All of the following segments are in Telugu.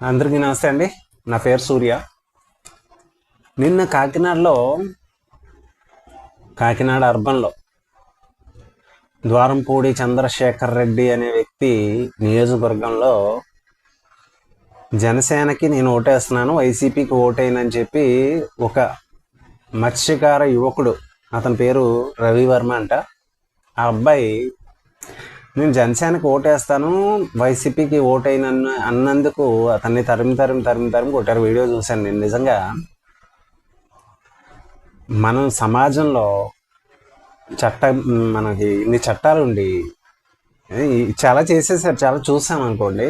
అందరికీ నమస్తే అండి. నా పేరు సూర్య. నిన్న కాకినాడలో కాకినాడ అర్బన్లో ద్వారంపూడి చంద్రశేఖర్ రెడ్డి అనే వ్యక్తి నియోజకవర్గంలో జనసేనకి నేను ఓటేస్తున్నాను వైసీపీకి ఓటేయనని చెప్పి ఒక మత్స్యకార యువకుడు అతని పేరు రవివర్మ అంట. ఆ అబ్బాయి నేను జనసేనకు ఓటేస్తాను వైసీపీకి ఓటైన అన్నందుకు అతన్ని తరిమి తరిమి తరిమి తరిమి కొట్టారు. వీడియో చూశాను నేను. నిజంగా మనం సమాజంలో చట్ట మనకి ఇన్ని చట్టాలు ఉండి చాలా చేసేసారు. చాలా చూసాం అనుకోండి.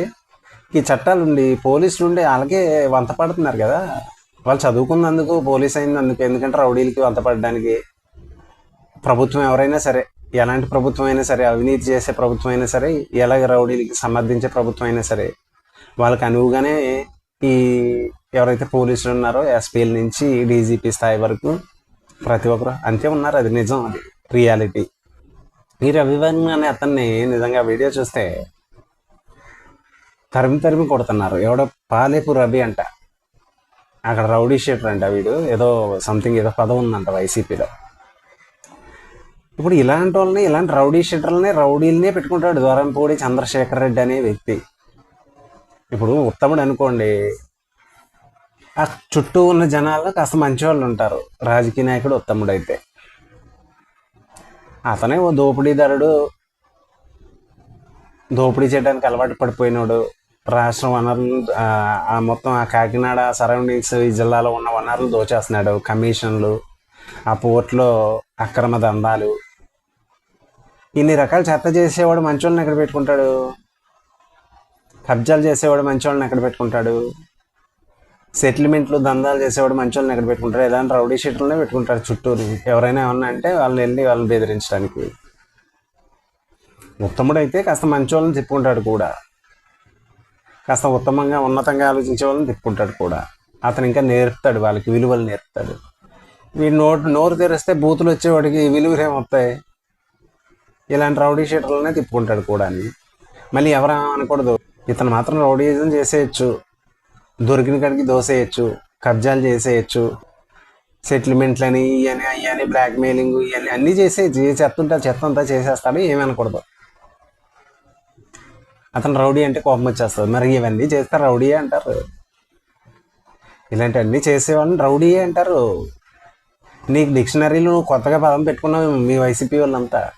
ఈ చట్టాలు ఉండి పోలీసులు ఉండి వాళ్ళకే వంత పడుతున్నారు కదా. వాళ్ళు చదువుకున్నందుకు పోలీస్ అయినందుకు ఎందుకంటే రౌడీలకి వంత పడడానికి ప్రభుత్వం ఎవరైనా సరే ఎలాంటి ప్రభుత్వం అయినా సరే అవినీతి చేసే ప్రభుత్వం అయినా సరే ఎలాగ రౌడీలకి సమర్థించే ప్రభుత్వం అయినా సరే వాళ్ళకి అనువుగానే ఈ ఎవరైతే పోలీసులు ఉన్నారో ఎస్పీల నుంచి డీజీపీ స్థాయి వరకు ప్రతి ఒక్కరు అంతే ఉన్నారు. అది నిజం అది రియాలిటీ. ఈ రవివర్మ అనే అతన్ని నిజంగా వీడియో చూస్తే తరిమి తరిమి కొడుతున్నారు. ఎవడో పాలేపు రవి అంట. అక్కడ రౌడీ షీటర్ అంట వీడు. ఏదో సంథింగ్ ఏదో పదం ఉందంట వైసీపీలో. ఇప్పుడు ఇలాంటి వాళ్ళని ఇలాంటి రౌడీ షీటర్లని రౌడీలనే పెట్టుకుంటాడు ద్వారంపూడి చంద్రశేఖర్ రెడ్డి అనే వ్యక్తి. ఇప్పుడు ఉత్తముడు అనుకోండి ఆ చుట్టూ ఉన్న జనాల్లో కాస్త మంచివాళ్ళు ఉంటారు. రాజకీయ నాయకుడు ఉత్తముడు అయితే అతనే ఓ దోపిడీదారుడు దోపిడీ చేయడానికి అలవాటు పడిపోయినాడు. రాష్ట్రం వనరులు ఆ, ఆ మొత్తం ఆ కాకినాడ సరౌండింగ్స్ ఈ జిల్లాలో ఉన్న వనరులు దోచేస్తున్నాడు. కమిషన్లు ఆ పోర్ట్లో అక్రమ దందాలు ఇన్ని రకాల చెత్త చేసేవాడు మంచోళ్ళని ఎక్కడ పెట్టుకుంటాడు? కబ్జాలు చేసేవాడు మంచోళ్ళని ఎక్కడ పెట్టుకుంటాడు? సెటిల్మెంట్లు దందాలు చేసేవాడు మంచోళ్ళని ఎక్కడ పెట్టుకుంటారు ఎలాంటి రౌడీ షీట్లనే పెట్టుకుంటాడు చుట్టూరు. ఎవరైనా ఏమన్నా అంటే వాళ్ళని వెళ్ళి వాళ్ళని బెదిరించడానికి. ఉత్తముడు అయితే కాస్త మంచోళ్ళని తిప్పుకుంటాడు కూడా. కాస్త ఉత్తమంగా ఉన్నతంగా ఆలోచించే వాళ్ళని తిప్పుకుంటాడు కూడా. అతను ఇంకా నేర్పుతాడు వాళ్ళకి విలువలు నేర్పుతాడు. వీడు నోటు నోరు తెరిస్తే బూతులు వచ్చేవాడికి విలువలు ఏమవుతాయి ఇలాంటి రౌడీ షీటర్లనే తిప్పుకుంటాడు కూడా అని మళ్ళీ ఎవరు అనకూడదు. ఇతను మాత్రం రౌడీజం చేసేయచ్చు. దొరికిన కాడికి దోసేయచ్చు. కబ్జాలు చేసేయచ్చు. సెటిల్మెంట్లని ఇవని అయ్యని బ్లాక్మెయిలింగ్ ఇవన్నీ అన్నీ చేసేయచ్చు ఏ చెత్త ఉంటే చెత్త అంతా చేసేస్తాడు ఏమీ అనకూడదు. అతను రౌడీ అంటే కోపం వచ్చేస్తుంది. మరి ఇవన్నీ చేస్తే రౌడీయే అంటారు. ఇలాంటివన్నీ చేసేవాడిని రౌడీయే అంటారు. నీకు డిక్షనరీలో నువ్వు కొత్తగా పదం పెట్టుకున్నావు మీ వైసీపీ వాళ్ళంతా.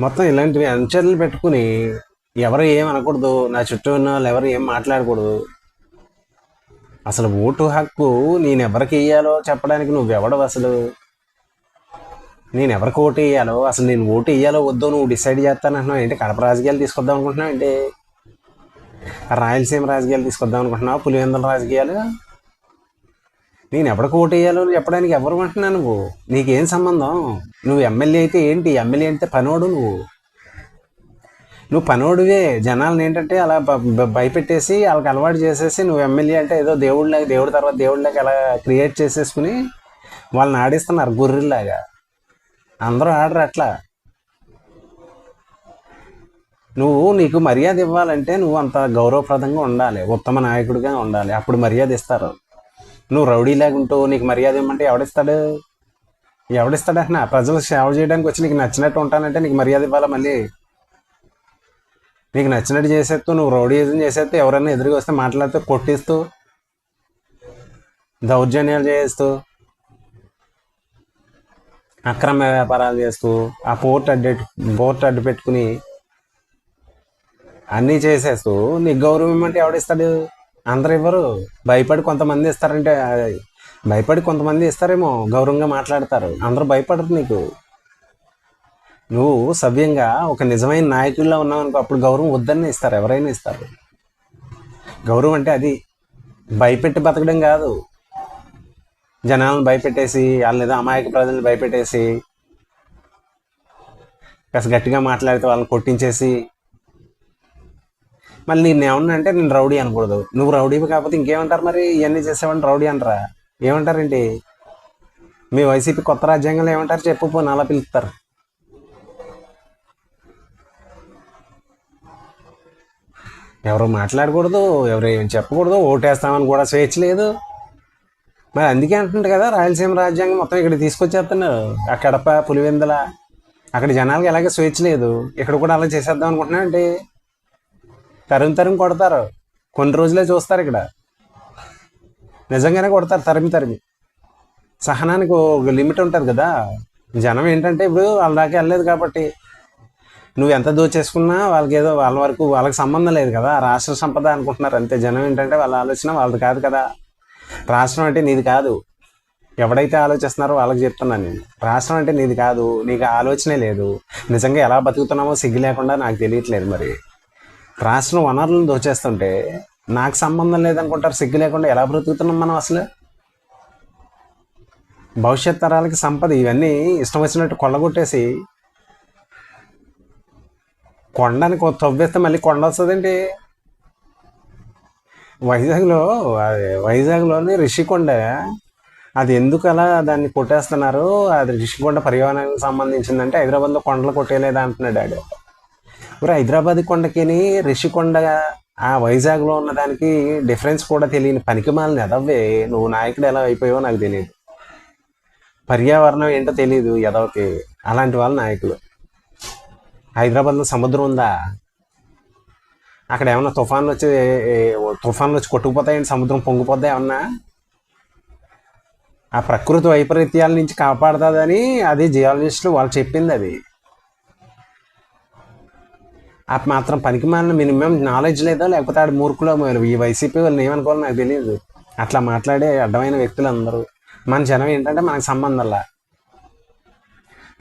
మొత్తం ఇలాంటివి అంచర్లు పెట్టుకుని ఎవరు ఏం అనకూడదు. నా చుట్టూ ఉన్న వాళ్ళు ఎవరు ఏం మాట్లాడకూడదు. అసలు ఓటు హక్కు నేను ఎవరికి ఇయ్యాలో చెప్పడానికి నువ్వెవడవు అసలు? నేను ఎవరికి ఓటు వేయాలో అసలు నేను ఓటు వేయాలో వద్దో నువ్వు డిసైడ్ చేస్తానంటున్నావు ఏంటి? కడప రాజకీయాలు తీసుకొద్దాం అనుకుంటున్నావు ఏంటి? రాయలసీమ రాజకీయాలు తీసుకొద్దాం అనుకుంటున్నావు? పులివెందుల రాజకీయాలు? నేను ఎప్పటికి ఓటు వేయాలో చెప్పడానికి ఎవరు అంటున్నా నువ్వు? నీకేం సంబంధం? నువ్వు ఎమ్మెల్యే అయితే ఏంటి? ఎమ్మెల్యే అంటే పనోడు నువ్వు. నువ్వు పనోడివే. జనాలను ఏంటంటే అలా భయపెట్టేసి వాళ్ళకి అలవాటు చేసేసి నువ్వు ఎమ్మెల్యే అంటే ఏదో దేవుడిలాగా దేవుడి తర్వాత దేవుడిలాగా అలా క్రియేట్ చేసేసుకుని వాళ్ళని ఆడిస్తున్నారు గొర్రెల్లాగా. అందరూ ఆడరు అట్లా. నువ్వు నీకు మర్యాద ఇవ్వాలంటే నువ్వు అంత గౌరవప్రదంగా ఉండాలి. ఉత్తమ నాయకుడిగా ఉండాలి. అప్పుడు మర్యాద ఇస్తారు. నువ్వు రౌడీలాగా ఉంటూ నీకు మర్యాద ఇవ్వమంటే ఎవడిస్తాడు? ఎవడిస్తాడు అన్న? ప్రజలు సేవ చేయడానికి వచ్చి నీకు నచ్చినట్టు ఉంటానంటే నీకు మర్యాద ఇవ్వాలా మళ్ళీ? నీకు నచ్చినట్టు చేసేస్తూ నువ్వు రౌడీజం చేసేస్తూ ఎవరైనా ఎదురుగా వస్తే మాట్లాడితే కొట్టిస్తూ దౌర్జన్యాలు చేస్తూ అక్రమ వ్యాపారాలు చేస్తూ ఆ పోర్ట్ అడ్డు పోర్ట్ అడ్డు పెట్టుకుని అన్నీ చేసేస్తూ నీకు గౌరవం అంటే ఎవడిస్తాడు? అందరు ఇవ్వరు భయపడి కొంతమంది ఇస్తారంటే భయపడి కొంతమంది ఇస్తారేమో గౌరవంగా మాట్లాడతారు. అందరూ భయపడరు నీకు. నువ్వు సవ్యంగా ఒక నిజమైన నాయకుల్లో ఉన్నావు అనుకో అప్పుడు గౌరవం వద్దని ఇస్తారు ఎవరైనా ఇస్తారు. గౌరవం అంటే అది. భయపెట్టి బతకడం కాదు. జనాలను భయపెట్టేసి వాళ్ళని ఏదో అమాయక ప్రజల్ని భయపెట్టేసి కాస్త గట్టిగా మాట్లాడితే వాళ్ళని కొట్టించేసి మళ్ళీ నేను ఏమన్నా అంటే నేను రౌడీ అనకూడదు. నువ్వు రౌడీవి కాకపోతే ఇంకేమంటారు మరి? ఇవన్నీ చేసేవాడిని రౌడీ అంటారా ఏమంటారేంటి? మీ వైసీపీ కొత్త రాజ్యాంగంలో ఏమంటారు? చెప్పు పోనీ అలా పిలుస్తారు. ఎవరు మాట్లాడకూడదు ఎవరు ఏం చెప్పకూడదు ఓటేస్తామని కూడా స్వేచ్ఛ లేదు. మరి అందుకే అంటుంది కదా రాయలసీమ రాజ్యాంగం మొత్తం ఇక్కడ తీసుకొచ్చేస్తున్నారు. ఆ కడప పులివెందుల అక్కడ జనాలకి ఎలాగే స్వేచ్ఛ లేదు. ఇక్కడ కూడా అలా చేసేద్దాం అనుకుంటున్నానండి తరిమి తరిమి కొడతారు. కొన్ని రోజులే చూస్తారు ఇక్కడ. నిజంగానే కొడతారు తరిమి తరిమి. సహనానికి ఒక లిమిట్ ఉంటుంది కదా. జనం ఏంటంటే ఇప్పుడు వాళ్ళ దాకా వెళ్ళలేదు కాబట్టి నువ్వు ఎంత దోచేసుకున్నా వాళ్ళకి ఏదో వాళ్ళ వరకు వాళ్ళకి సంబంధం లేదు కదా. రాష్ట్ర సంపద అనుకుంటున్నారు అంతే. జనం ఏంటంటే వాళ్ళ ఆలోచన వాళ్ళది కాదు కదా. రాష్ట్రం అంటే నీది కాదు. ఎవడైతే ఆలోచిస్తున్నారో వాళ్ళకి చెప్తున్నాను నేను. రాష్ట్రం అంటే నీది కాదు. నీకు ఆలోచనే లేదు. నిజంగా ఎలా బతుకుతున్నామో సిగ్గు లేకుండా నాకు తెలియట్లేదు మరి. రాష్ట్రం వనరులను దోచేస్తుంటే నాకు సంబంధం లేదనుకుంటారు సిగ్గు లేకుండా ఎలా బ్రతుకుతున్నాం మనం అసలు? భవిష్యత్ తరాలకి సంపద ఇవన్నీ ఇష్టం వచ్చినట్టు కొల్లగొట్టేసి కొండని తవ్వేస్తే మళ్ళీ కొండ వస్తుందండి వైజాగ్లో వైజాగ్లోని రిషికొండ అది ఎందుకు అలా దాన్ని కొట్టేస్తున్నారు? అది రిషికొండ పర్యావరణానికి సంబంధించిందంటే హైదరాబాద్లో కొండలు కొట్టేయలేదా అంటున్నాడు డాడీ. మరి హైదరాబాద్ కొండకిని రిషికొండ ఆ వైజాగ్లో ఉన్న దానికి డిఫరెన్స్ కూడా తెలియని పనికిమాలని ఎదవ్వే నువ్వు నాయకుడు ఎలా అయిపోయావో నాకు తెలియదు. పర్యావరణం ఏంటో తెలియదు ఎదవకి అలాంటి వాళ్ళ నాయకులు. హైదరాబాద్లో సముద్రం ఉందా? అక్కడ ఏమన్నా తుఫాన్లు వచ్చి తుఫాన్లు వచ్చి కొట్టుకుపోతాయండి సముద్రం పొంగిపోద్దా ఏమన్నా? ఆ ప్రకృతి వైపరీత్యాల నుంచి కాపాడుతుందని అది జియాలజిస్టులు వాళ్ళు చెప్పింది అది. ఆ మాత్రం పనికి మాలిన మినిమం నాలెడ్జ్ లేదో లేకపోతే ఆడు మూర్ఖులో ఈ వైసీపీ వాళ్ళని ఏమనుకోవాలో నాకు తెలియదు అట్లా మాట్లాడే అడ్డమైన వ్యక్తులు అందరూ. మన జనం ఏంటంటే మనకు సంబంధంలా.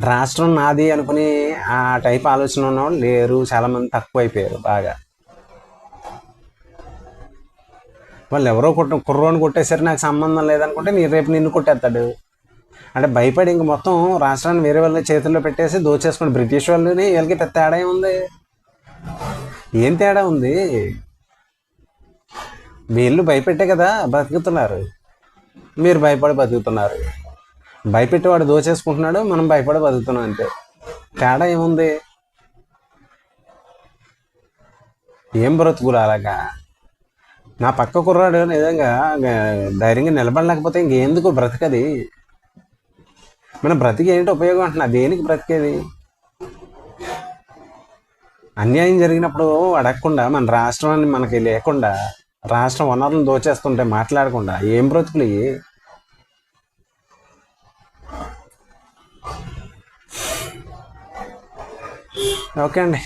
రాష్ట్రం నాది అనుకుని ఆ టైప్ ఆలోచన ఉన్నవాళ్ళు లేరు. చాలామంది తక్కువ అయిపోయారు బాగా. వాళ్ళు ఎవరో కొట్ట కుర్రోని కొట్టేసరి నాకు సంబంధం లేదనుకుంటే నేను రేపు నిన్ను కొట్టేస్తాడు. అంటే భయపడి ఇంక మొత్తం రాష్ట్రాన్ని వేరే వాళ్ళ చేతుల్లో పెట్టేసి దోచేసుకుని బ్రిటిష్ వాళ్ళని వీళ్ళకి పెద్ద తేడా ఉంది ఏం తేడా ఉంది? వీళ్ళు భయపెట్టే కదా బతుకుతున్నారు. మీరు భయపడి బతుకుతున్నారు. భయపెట్టేవాడు దోచేసుకుంటున్నాడు మనం భయపడి బతుకుతున్నాం అంతే. తేడా ఏముంది? ఏం బ్రతుకులు అలాగా? నా పక్క కుర్రాడు నిజంగా ధైర్యంగా నిలబడలేకపోతే ఇంకెందుకు బ్రతకది? మన బ్రతికి ఏంటి ఉపయోగం అంటున్నా? దేనికి బ్రతికేది? అన్యాయం జరిగినప్పుడు అడగకుండా మన రాష్ట్రాన్ని మనకి లేకుండా రాష్ట్రం వనరులను దోచేస్తుంటే మాట్లాడకుండా ఏం బ్రతుకులు ఓకే అండి.